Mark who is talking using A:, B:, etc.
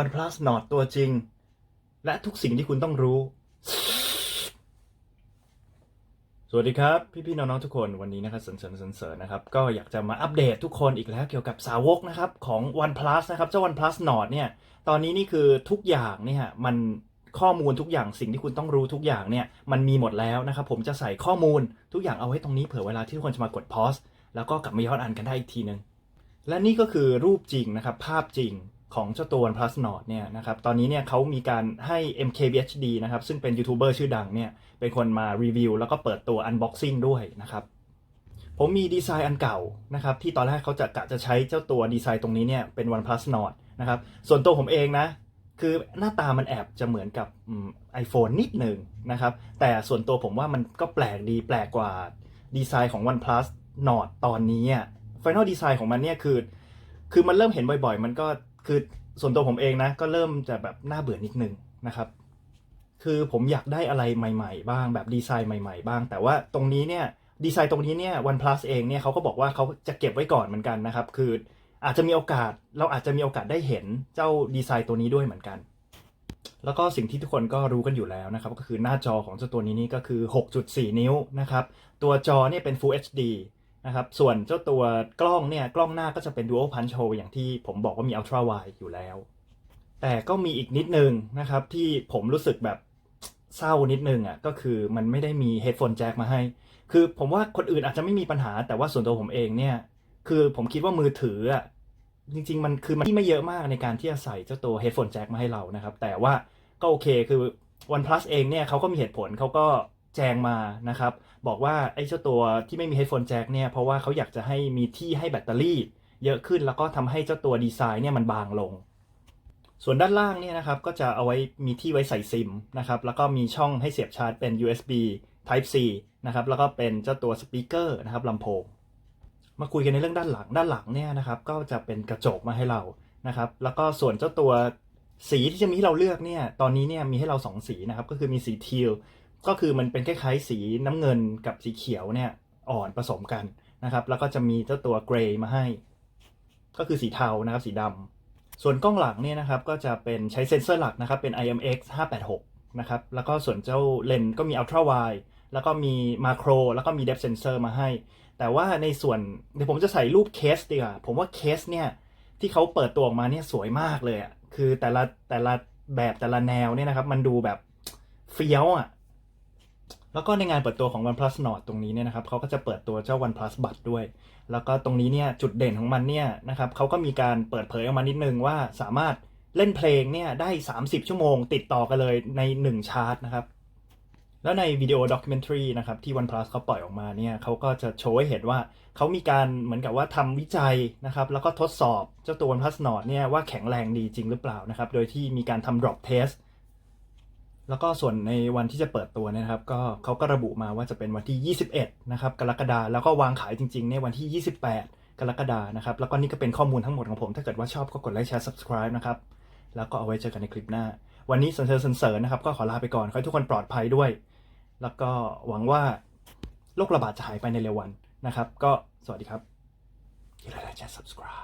A: OnePlus Nord ตัวจริง และทุกสิ่งที่คุณต้องรู้ สวัสดีครับ พี่ๆน้องๆทุกคนวันนี้นะครับเสริญเสริญเสริญเสริญนะครับ ก็อยากจะมาอัปเดตทุกคนอีกแล้วเกี่ยวกับสาวกนะครับของ OnePlus นะครับ เจ้า OnePlus Nord เนี่ย ตอนนี้นี่คือทุกอย่างเนี่ยมันข้อมูลทุกอย่างสิ่งที่คุณต้องรู้ทุกอย่างเนี่ยมันมีหมดแล้วนะครับผมจะใส่ข้อมูลทุกอย่างเอาไว้ตรงนี้เผื่อเวลาที่ทุกคนจะมากด pause แล้วก็กลับมาย้อนอ่านกันได้อีกทีนึงและนี่ก็คือรูปจริงนะครับ ภาพจริง ของเจ้าตัว OnePlus Nord เนี่ยนะครับตอนนี้เนี่ยเขามีการให้ MKBHD นะครับซึ่งเป็นยูทูบเบอร์ชื่อดังเนี่ยเป็นคนมารีวิวแล้วก็เปิดตัว Unboxing ด้วยนะครับผมมีดีไซน์อันเก่านะครับที่ตอนแรกเขาจะกะจะใช้เจ้าตัวดีไซน์ตรงนี้เนี่ยเป็น OnePlus Nord นะครับส่วนตัวผมเองนะคือหน้าตามันแอบจะเหมือนกับไอโฟนนิดหนึ่งนะครับแต่ส่วนตัวผมว่ามันก็แปลกดีแปลกกว่าดีไซน์ของ OnePlus Nord ตอนนี้ Final Design ของมันเนี่ยคือ คือมันเริ่มเห็นบ่อยๆ มันก็ คือส่วนตัวผมเองนะก็เริ่มจะแบบน่าเบื่อนิดนึงนะครับ คือผมอยากได้อะไรใหม่ ๆ บ้างแบบดีไซน์ใหม่ ๆ บ้าง แต่ว่าตรงนี้เนี่ยดีไซน์ตรงนี้เนี่ย OnePlus เองเนี่ยเขาก็บอกว่าเขาจะเก็บไว้ก่อนเหมือนกันนะครับ คืออาจจะมีโอกาสเราอาจจะมีโอกาสได้เห็นเจ้าดีไซน์ตัวนี้ด้วยเหมือนกัน แล้วก็สิ่งที่ทุกคนก็รู้กันอยู่แล้วนะครับ ก็คือหน้าจอของเจ้าตัวนี้นี่ก็คือ 6.4 นิ้วนะครับ ตัวจอเนี่ยเป็น Full HD นะครับส่วนเจ้าตัวกล้องเนี่ยกล้องหน้าก็จะเป็น Dual Punch Hole อย่างที่ผมบอกว่ามี Ultra Wide อยู่แล้ว แต่ก็มีอีกนิดนึงนะครับที่ผมรู้สึกแบบเศร้านิดนึงอะก็คือมันไม่ได้มี Headphone Jack มาให้ คือผมว่าคนอื่นอาจจะไม่มีปัญหาแต่ว่าส่วนตัวผมเองเนี่ย คือผมคิดว่ามือถืออะจริงๆ มันคือมันที่ไม่เยอะมากในการที่จะใส่เจ้าตัว headphone jack มาให้เรานะครับ แต่ว่าก็โอเคคือ OnePlus เองเนี่ยเขาก็มีเหตุผลเขาก็ แจงมานะครับ บอกว่าไอ้เจ้าตัวที่ไม่มี headphone jack เนี่ยเพราะว่าเขาอยากจะให้มีที่ให้แบตเตอรี่ เยอะขึ้นแล้วก็ทำให้เจ้าตัวดีไซน์เนี่ยมันบางลง ส่วนด้านล่างเนี่ยนะครับก็จะเอาไว้มีที่ไว้ใส่ซิมนะครับแล้วก็มีช่องให้เสียบชาร์จเป็น USB Type C นะครับแล้วก็เป็นเจ้าตัวสปีกเกอร์นะครับลำโพงมาคุยกันในเรื่องด้านหลังด้านหลังเนี่ยนะครับก็จะเป็นกระจกมาให้เรานะครับ แล้วก็ส่วนเจ้าตัวสีที่จะมีให้เราเลือกเนี่ยตอนนี้เนี่ยมีให้เราสองสีนะครับก็คือมีสีทีล ก็คือมันเป็นคล้ายๆสีน้ำเงินกับสีเขียวเนี่ยอ่อนผสมกันนะครับแล้วก็จะมีเจ้าตัวเกรย์มาให้ ก็คือสีเทานะครับสีดำส่วนกล้องหลังเนี่ยนะครับก็จะเป็นใช้เซ็นเซอร์หลักนะครับเป็น IMX 586นะครับแล้วก็ส่วนเจ้าเลนส์ก็มี Ultra Wide แล้วก็มีมาโครแล้วก็มี Depth Sensor มาให้ แต่ว่าในส่วนเดี๋ยวผมจะใส่รูปเคสดีกว่าผมว่าเคสเนี่ยที่เขาเปิดตัวออกมาเนี่ยสวยมากเลยอะ่ะคือแต่ละแต่ละแบบแต่ละแนวเนี่ยนะครับ มันดูแบบเฟี้ยวอะ่ะ แล้วก็ในงานเปิดตัวของ OnePlus Nord ตรงนี้เนี่ยนะครับเขาก็จะเปิดตัวเจ้า OnePlus Buds ด้วย แล้วก็ตรงนี้เนี่ยจุดเด่นของมันเนี่ยนะครับเขาก็มีการเปิดเผยออกมานิดนึงว่าสามารถเล่นเพลงเนี่ยได้ 30 ชั่วโมง ติดต่อกันเลยใน 1 ชาร์ตนะครับ แล้วในวิดีโอด็อกิเมนทรีนะครับที่ OnePlus เขาปล่อยออกมาเนี่ยเขาก็จะโชว์ให้เห็นว่าเขามีการเหมือนกับว่าทำวิจัยนะครับ แล้วก็ทดสอบเจ้าตัว OnePlus Nord เนี่ยว่าแข็งแรงดีจริงหรือเปล่านะครับ โดยที่มีการทำ drop test แล้วก็ส่วนในวันที่จะเปิดตัวเนะครับ ก็เขาก็ระบุมาว่าจะเป็นวันที่ 21 นะครับ กรกฎาแล้วก็วางขายจริงๆในวันที่ 28 กรกฎานะครับ แล้วก็นี่ก็เป็นข้อมูลทั้งหมดของผม ถ้าเกิดว่าชอบก็กดไลค์แชร์ subscribe นะครับ แล้วก็เอาไว้เจอกันในคลิปหน้า วันนี้เซนเซอร์เซนเซอร์นะครับ ก็ขอลาไปก่อนขอให้ทุกคนปลอดภัยด้วย แล้วก็หวังว่าโรคระบาดจะหายไปในเร็ววันนะครับ ก็สวัสดีครับอย่าลืมกไลค์แชร์ subscribe